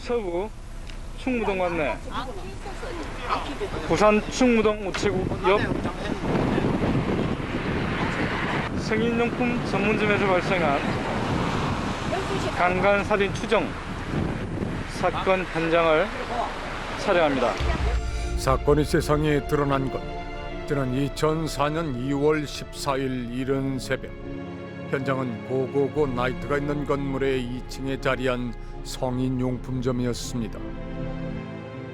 서부 충무동 맞네. 부산 충무동 우체국 옆 성인용품 전문점에서 발생한 강간 살인 추정 사건 현장을 촬영합니다. 사건이 세상에 드러난 건 지난 2004년 2월 14일 이른 새벽 현장은 고고고 나이트가 있는 건물의 2층에 자리한 성인 용품점이었습니다.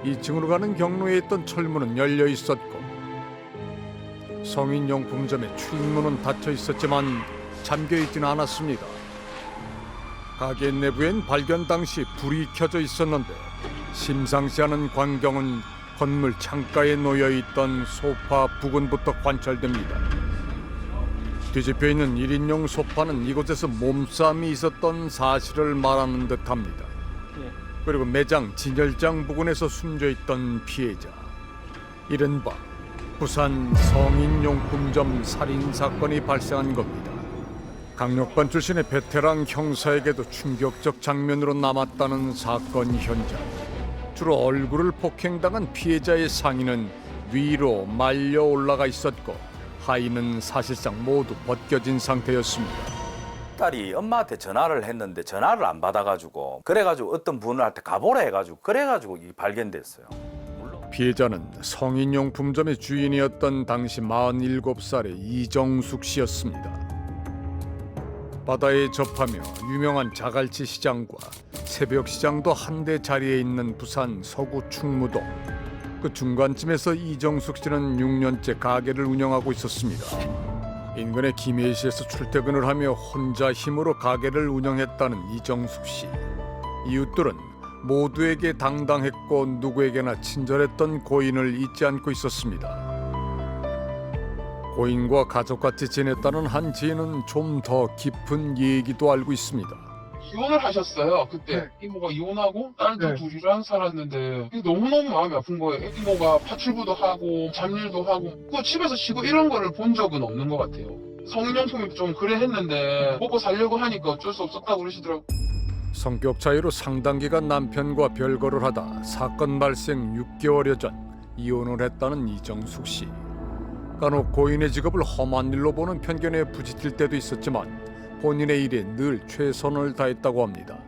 2층으로 가는 경로에 있던 철문은 열려 있었고 성인 용품점의 출입문은 닫혀 있었지만 잠겨 있지는 않았습니다. 가게 내부엔 발견 당시 불이 켜져 있었는데 심상치 않은 광경은 건물 창가에 놓여 있던 소파 부근부터 관찰됩니다. 뒤집혀 있는 1인용 소파는 이곳에서 몸싸움이 있었던 사실을 말하는 듯합니다. 예. 그리고 매장 진열장 부근에서 숨져 있던 피해자. 이른바 부산 성인용품점 살인 사건이 발생한 겁니다. 강력반 출신의 베테랑 형사에게도 충격적 장면으로 남았다는 사건 현장. 주로 얼굴을 폭행당한 피해자의 상의는 위로 말려 올라가 있었고 하의는 사실상 모두 벗겨진 상태였습니다. 딸이 엄마한테 전화를 했는데 전화를 안 받아가지고 그래가지고 어떤 분한테 가보라 해가지고 그래가지고 이 발견됐어요. 피해자는 성인용품점의 주인이었던 당시 47살의 이정숙 씨였습니다. 바다에 접하며 유명한 자갈치 시장과 새벽 시장도 한데 자리에 있는 부산 서구 충무동. 그 중간쯤에서 이정숙 씨는 6년째 가게를 운영하고 있었습니다. 인근의 김해시에서 출퇴근을 하며 혼자 힘으로 가게를 운영했다는 이정숙 씨. 이웃들은 모두에게 당당했고 누구에게나 친절했던 고인을 잊지 않고 있었습니다. 고인과 가족같이 지냈다는 한 지인은 좀 더 깊은 얘기도 알고 있습니다. 이혼을 하셨어요. 그때 이모가 이혼하고 딸도 둘이랑 살았는데 이게 너무너무 마음이 아픈 거예요. 이모가 파출부도 하고 잡일도 하고 그 집에서 쉬고 이런 거를 본 적은 없는 것 같아요. 성인용품이 좀 그래 했는데 먹고 살려고 하니까 어쩔 수 없었다고 그러시더라고요. 성격 차이로 상당 기간 남편과 별거를 하다 사건 발생 6개월여 전 이혼을 했다는 이정숙 씨. 간혹 고인의 직업을 험한 일로 보는 편견에 부딪힐 때도 있었지만 본인의 일에 늘 최선을 다했다고 합니다.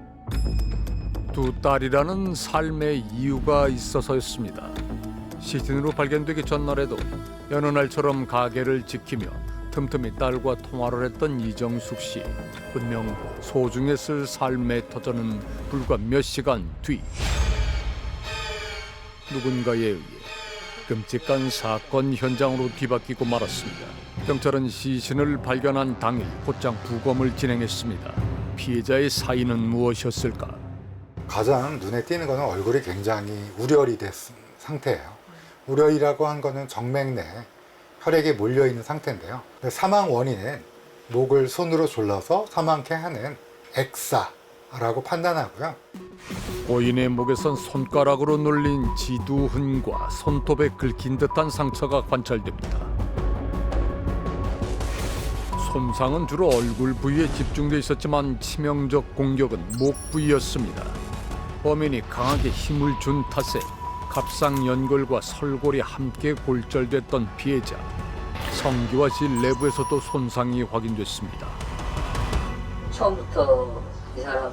두 딸이라는 삶의 이유가 있어서였습니다. 시신으로 발견되기 전날에도 여느 날처럼 가게를 지키며 틈틈이 딸과 통화를 했던 이정숙 씨. 분명 소중했을 삶의 터전은 불과 몇 시간 뒤 누군가에 의해 끔찍한 사건 현장으로 뒤바뀌고 말았습니다. 경찰은 시신을 발견한 당일 곧장 부검을 진행했습니다. 피해자의 사인은 무엇이었을까? 가장 눈에 띄는 거는 얼굴이 굉장히 우려리 된 상태예요. 우려이라고 한 거는 정맥 내에 혈액이 몰려 있는 상태인데요. 사망 원인은 목을 손으로 졸라서 사망케 하는 액사라고 판단하고요. 고인의 목에선 손가락으로 눌린 지두흔과 손톱에 긁힌 듯한 상처가 관찰됩니다. 손상은 주로 얼굴 부위에 집중돼 있었지만 치명적 공격은 목 부위였습니다. 범인이 강하게 힘을 준 탓에 갑상 연골과 설골이 함께 골절됐던 피해자. 성기와 질 내부에서도 손상이 확인됐습니다. 처음부터 이 사람을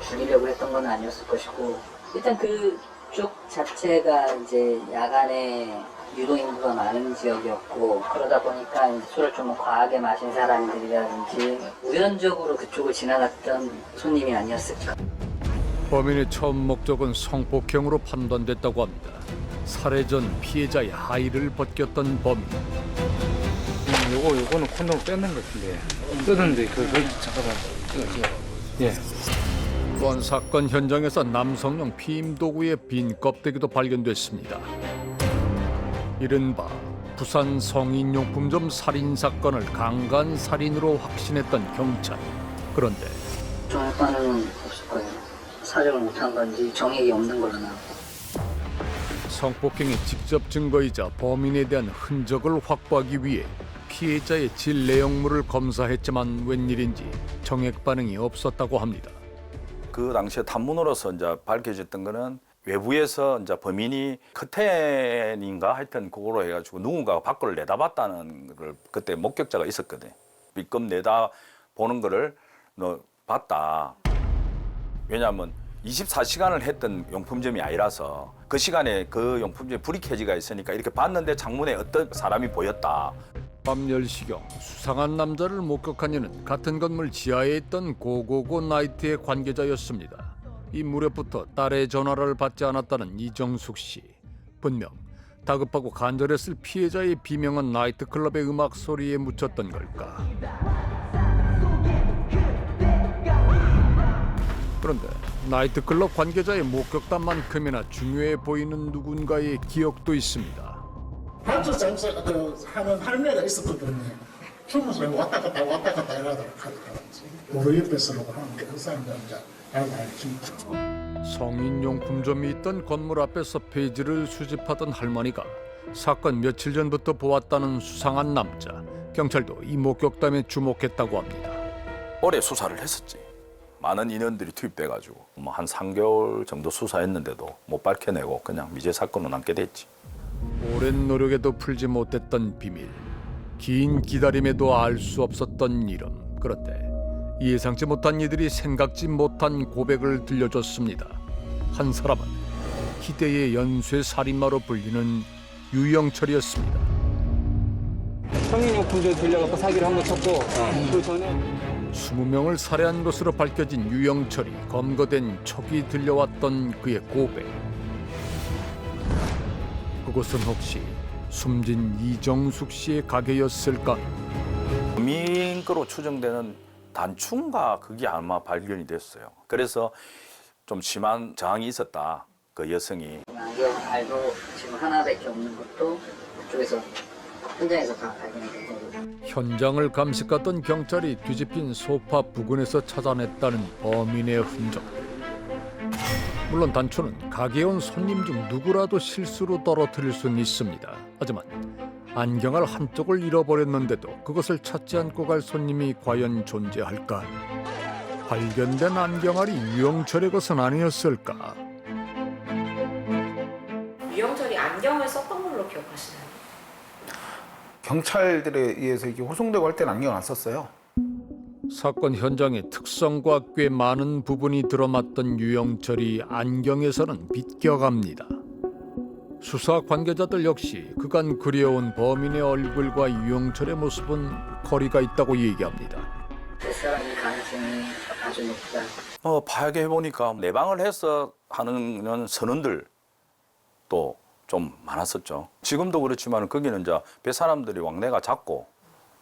죽이려고 했던 건 아니었을 것이고 일단 그쪽 자체가 이제 야간에 유동인구가 많은 지역이었고 그러다 보니까 술을 좀 과하게 마신 사람들이라든지 우연적으로 그쪽을 지나갔던 손님이 아니었을까 범인의 처음 목적은 성폭행으로 판단됐다고 합니다. 살해 전 피해자의 하의를 벗겼던 범인. 음, 요거 요거는 콘돔 뺏는 것 같은데 뜯었는데 그, 그 잠깐만 예 또한 사건 현장에서 남성용 피임 도구의 빈 껍데기도 발견됐습니다. 이른바 부산 성인용품점 살인 사건을 강간 살인으로 확신했던 경찰. 그런데 정액반응은 없을 거예요 사정을 못한 건지 정액이 없는 걸로 나오고 성폭행의 직접 증거이자 범인에 대한 흔적을 확보하기 위해 피해자의 질 내용물을 검사했지만 웬일인지 정액 반응이 없었다고 합니다. 그 당시에 탐문으로서 이제 밝혀졌던 거는 외부에서 이제 범인이 커튼인가 하여튼 그거로 해가지고 누군가가 밖을 내다봤다는 걸 그때 목격자가 있었거든. 밀금 내다 보는 거를 너 봤다. 왜냐하면 24시간을 했던 용품점이 아니라서 그 시간에 그 용품점에 불이 켜지가 있으니까 이렇게 봤는데 창문에 어떤 사람이 보였다. 밤 10시경 수상한 남자를 목격한 이는 같은 건물 지하에 있던 고고고 나이트의 관계자였습니다. 이 무렵부터 딸의 전화를 받지 않았다는 이정숙 씨. 분명 다급하고 간절했을 피해자의 비명은 나이트클럽의 음악 소리에 묻혔던 걸까. 그런데 나이트클럽 관계자의 목격담만큼이나 중요해 보이는 누군가의 기억도 있습니다. 반주 장사 그 하는 할매가 있었거든요. 주무서 왔다 갔다 왔다 갔다 이러다가 가더라고요. 도로 옆에서 하는데 그 사람들 이제 알고 알지. 성인용품점이 있던 건물 앞에서 페이지를 수집하던 할머니가 사건 며칠 전부터 보았다는 수상한 남자. 경찰도 이 목격담에 주목했다고 합니다. 오래 수사를 했었지. 많은 인원들이 투입돼가지고 뭐 한 3개월 정도 수사했는데도 못 밝혀내고 그냥 미제 사건으로 남게 됐지. 오랜 노력에도 풀지 못했던 비밀. 긴 기다림에도 알 수 없었던 이름. 그런데 예상치 못한 이들이 생각지 못한 고백을 들려줬습니다. 한 사람은 희대의 연쇄 살인마로 불리는 유영철이었습니다. 성인용품점 들려갖고 사기를 한 번 쳤고 그 전에 20명을 살해한 것으로 밝혀진 유영철이 검거된 척이 들려왔던 그의 고백. 그곳은 혹시 숨진 이정숙 씨의 가게였을까? 범인으로 추정되는 단충가 그게 아마 발견이 됐어요. 그래서 좀 심한 저항이 있었다. 그 여성이 알도 지금 하나밖에 없는 것도 그쪽에서 현장에서 다 발견이. 현장을 감식하던 경찰이 뒤집힌 소파 부근에서 찾아냈다는 범인의 흔적들. 물론 단초는 가게에 온 손님 중 누구라도 실수로 떨어뜨릴 수는 있습니다. 하지만 안경알 한쪽을 잃어버렸는데도 그것을 찾지 않고 갈 손님이 과연 존재할까? 발견된 안경알이 유영철의 것은 아니었을까? 유영철이 안경을 썼던 걸로 기억하시나요? 경찰들에 의해서 이렇게 호송되고 할 때는 안경 안 썼어요. 사건 현장의 특성과 꽤 많은 부분이 들어맞던 유영철이 안경에서는 비껴갑니다. 수사 관계자들 역시 그간 그려온 범인의 얼굴과 유영철의 모습은 거리가 있다고 얘기합니다. 뱃사람일 가능성이 아주 높다. 어, 파악해 보니까 내방을 해서 하는 선원들 또좀 많았었죠. 지금도 그렇지만 거기는 이제 배 사람들이 왕래가 작고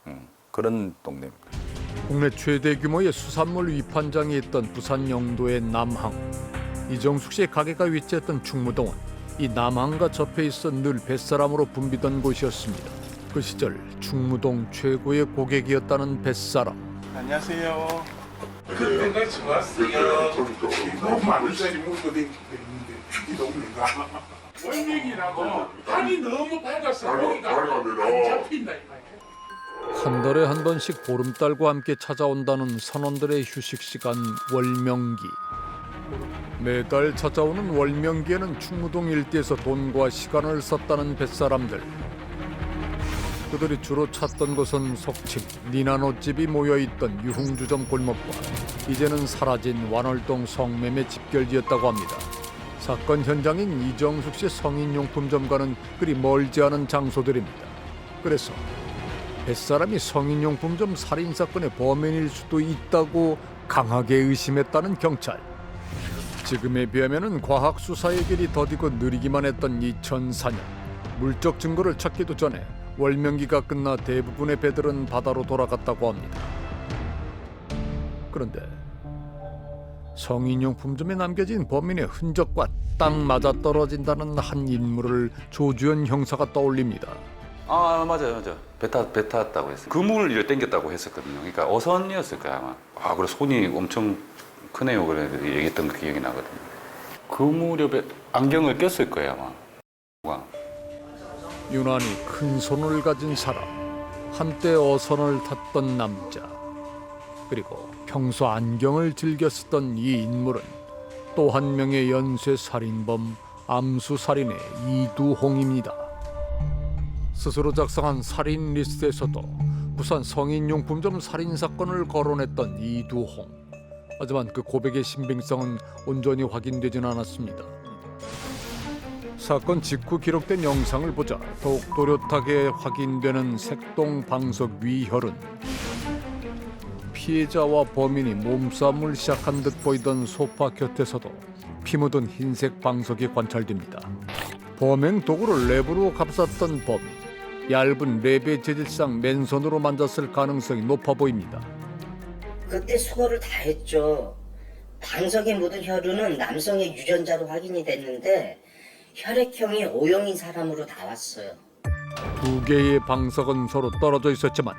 음, 그런 동네입니다. 국내 최대 규모의 수산물 위판장이 있던 부산 영도의 남항. 이정숙 씨의 가게가 위치했던 충무동은 이 남항과 접해 있어 늘 뱃사람으로 붐비던 곳이었습니다. 그 시절 충무동 최고의 고객이었다는 뱃사람. 안녕하세요. 그때가 좋았어요. 너무 많은 사람이 묻고 있는데 죽이 너무니까. 월명이라고 한이 너무 밝아서 여기가 안 잡힌다. 한 달에 한 번씩 보름달과 함께 찾아온다는 선원들의 휴식 시간 월명기. 매달 찾아오는 월명기에는 충무동 일대에서 돈과 시간을 썼다는 뱃사람들. 그들이 주로 찾던 곳은 속칭 니나노집이 모여있던 유흥주점 골목과 이제는 사라진 완월동 성매매 집결지였다고 합니다. 사건 현장인 이정숙 씨 성인용품점과는 그리 멀지 않은 장소들입니다. 그래서 뱃사람이 성인용품점 살인 사건의 범인일 수도 있다고 강하게 의심했다는 경찰. 지금에 비하면은 과학 수사의 길이 더디고 느리기만 했던 2004년 물적 증거를 찾기도 전에 월명기가 끝나 대부분의 배들은 바다로 돌아갔다고 합니다. 그런데 성인용품점에 남겨진 범인의 흔적과 딱 맞아 떨어진다는 한 인물을 조주현 형사가 떠올립니다. 아 맞아요 맞아요. 배, 타, 배 탔다고 했어요. 그물을 이렇게 당겼다고 했었거든요. 그러니까 어선이었을 거야 아마? 아 그래 손이 엄청 크네요. 그래 얘기했던 그 기억이 나거든요. 그 무렵에 안경을 꼈을 거예요 아마. 유난히 큰 손을 가진 사람, 한때 어선을 탔던 남자, 그리고 평소 안경을 즐겨 쓰던 이 인물은 또 한 명의 연쇄 살인범 암수 살인의 이두홍입니다. 스스로 작성한 살인 리스트에서도 부산 성인용품점 살인 사건을 거론했던 이두홍. 하지만 그 고백의 신빙성은 온전히 확인되진 않았습니다. 사건 직후 기록된 영상을 보자 더욱 또렷하게 확인되는 색동 방석 위혈은 피해자와 범인이 몸싸움을 시작한 듯 보이던 소파 곁에서도 피 묻은 흰색 방석이 관찰됩니다. 범행 도구를 랩으로 감쌌던 범인, 얇은 랩의 재질상 맨손으로 만졌을 가능성이 높아 보입니다. 그때 수거를 다 했죠. 방석에 묻은 혈흔은 남성의 유전자로 확인이 됐는데 혈액형이 O형인 사람으로 나왔어요. 두 개의 방석은 서로 떨어져 있었지만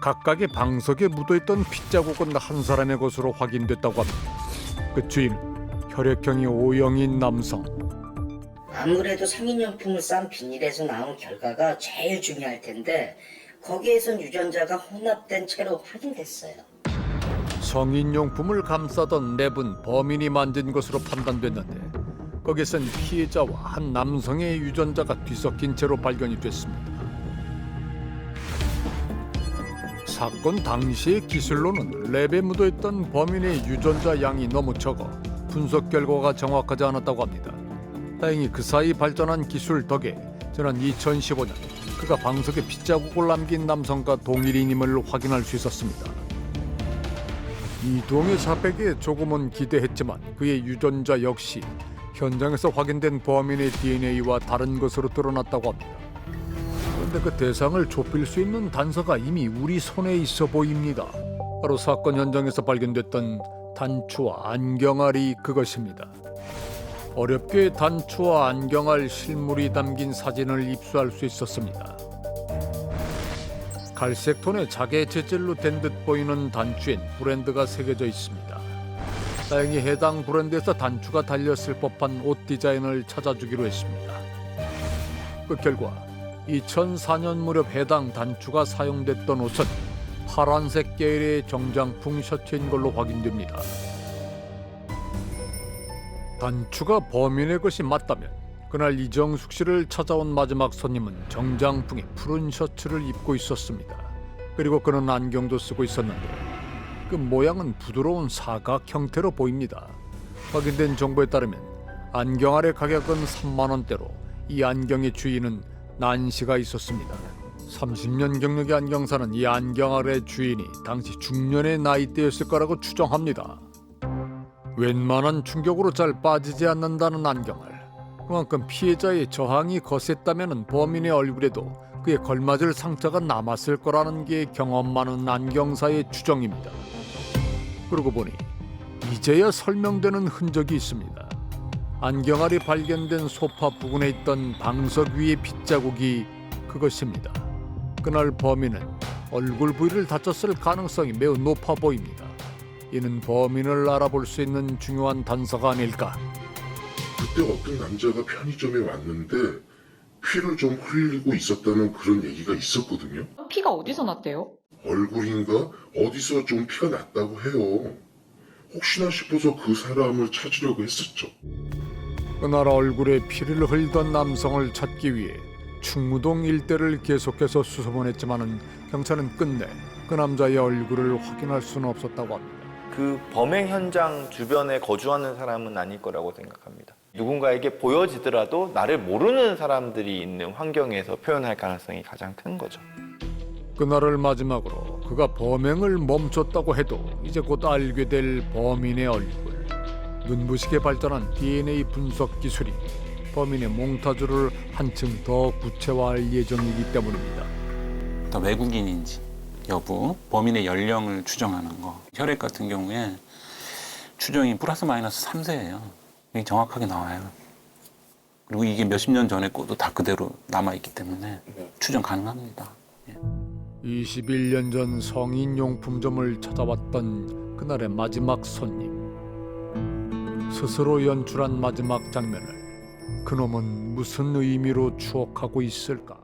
각각의 방석에 묻어있던 핏자국은 한 사람의 것으로 확인됐다고 합니다. 그 주인은 혈액형이 O형인 남성. 아무래도 성인용품을 싼 비닐에서 나온 결과가 제일 중요할 텐데 거기에선 유전자가 혼합된 채로 확인됐어요. 성인용품을 감싸던 랩은 범인이 만진 것으로 판단됐는데 거기선 피해자와 한 남성의 유전자가 뒤섞인 채로 발견이 됐습니다. 사건 당시의 기술로는 랩에 묻어있던 범인의 유전자 양이 너무 적어 분석 결과가 정확하지 않았다고 합니다. 다행히 그 사이 발전한 기술 덕에 지난 2015년 그가 방석에 핏자국을 남긴 남성과 동일인임을 확인할 수 있었습니다. 이동의 사백에 조금은 기대했지만 그의 유전자 역시 현장에서 확인된 범인의 DNA와 다른 것으로 드러났다고 합니다. 그런데 그 대상을 좁힐 수 있는 단서가 이미 우리 손에 있어 보입니다. 바로 사건 현장에서 발견됐던 단추와 안경알이 그것입니다. 어렵게 단추와 안경알 실물이 담긴 사진을 입수할 수 있었습니다. 갈색 톤의 자개 재질로 된 듯 보이는 단추엔 브랜드가 새겨져 있습니다. 다행히 해당 브랜드에서 단추가 달렸을 법한 옷 디자인을 찾아주기로 했습니다. 그 결과 2004년 무렵 해당 단추가 사용됐던 옷은 파란색 계열의 정장풍 셔츠인 걸로 확인됩니다. 단추가 범인의 것이 맞다면 그날 이정숙 씨를 찾아온 마지막 손님은 정장풍의 푸른 셔츠를 입고 있었습니다. 그리고 그는 안경도 쓰고 있었는데 그 모양은 부드러운 사각 형태로 보입니다. 확인된 정보에 따르면 안경알의 가격은 3만 원대로 이 안경의 주인은 난시가 있었습니다. 30년 경력의 안경사는 이 안경알의 주인이 당시 중년의 나이대였을 거라고 추정합니다. 웬만한 충격으로 잘 빠지지 않는다는 안경알. 그만큼 피해자의 저항이 거셌다면 범인의 얼굴에도 그에 걸맞을 상처가 남았을 거라는 게 경험 많은 안경사의 추정입니다. 그러고 보니 이제야 설명되는 흔적이 있습니다. 안경알이 발견된 소파 부근에 있던 방석 위의 핏자국이 그것입니다. 그날 범인은 얼굴 부위를 다쳤을 가능성이 매우 높아 보입니다. 이는 범인을 알아볼 수 있는 중요한 단서가 아닐까. 그때 어떤 남자가 편의점에 왔는데 피를 좀 흘리고 있었다는 그런 얘기가 있었거든요. 피가 어디서 났대요? 얼굴인가 어디서 좀 피가 났다고 해요. 혹시나 싶어서 그 사람을 찾으려고 했었죠. 그날 얼굴에 피를 흘던 남성을 찾기 위해 충무동 일대를 계속해서 수소문했지만은 경찰은 끝내 그 남자의 얼굴을 확인할 수는 없었다고 합니다. 그 범행 현장 주변에 거주하는 사람은 아닐 거라고 생각합니다. 누군가에게 보여지더라도 나를 모르는 사람들이 있는 환경에서 표현할 가능성이 가장 큰 거죠. 그날을 마지막으로 그가 범행을 멈췄다고 해도 이제 곧 알게 될 범인의 얼굴. 눈부시게 발전한 DNA 분석 기술이 범인의 몽타주를 한층 더 구체화할 예정이기 때문입니다. 더 외국인인지 여부, 범인의 연령을 추정하는 거. 혈액 같은 경우에 추정이 플러스 마이너스 3세예요. 이게 정확하게 나와요. 그리고 이게 몇십 년 전에 거도 다 그대로 남아있기 때문에 추정 가능합니다. 21년 전 성인 용품점을 찾아왔던 그날의 마지막 손님. 스스로 연출한 마지막 장면을 그놈은 무슨 의미로 추억하고 있을까?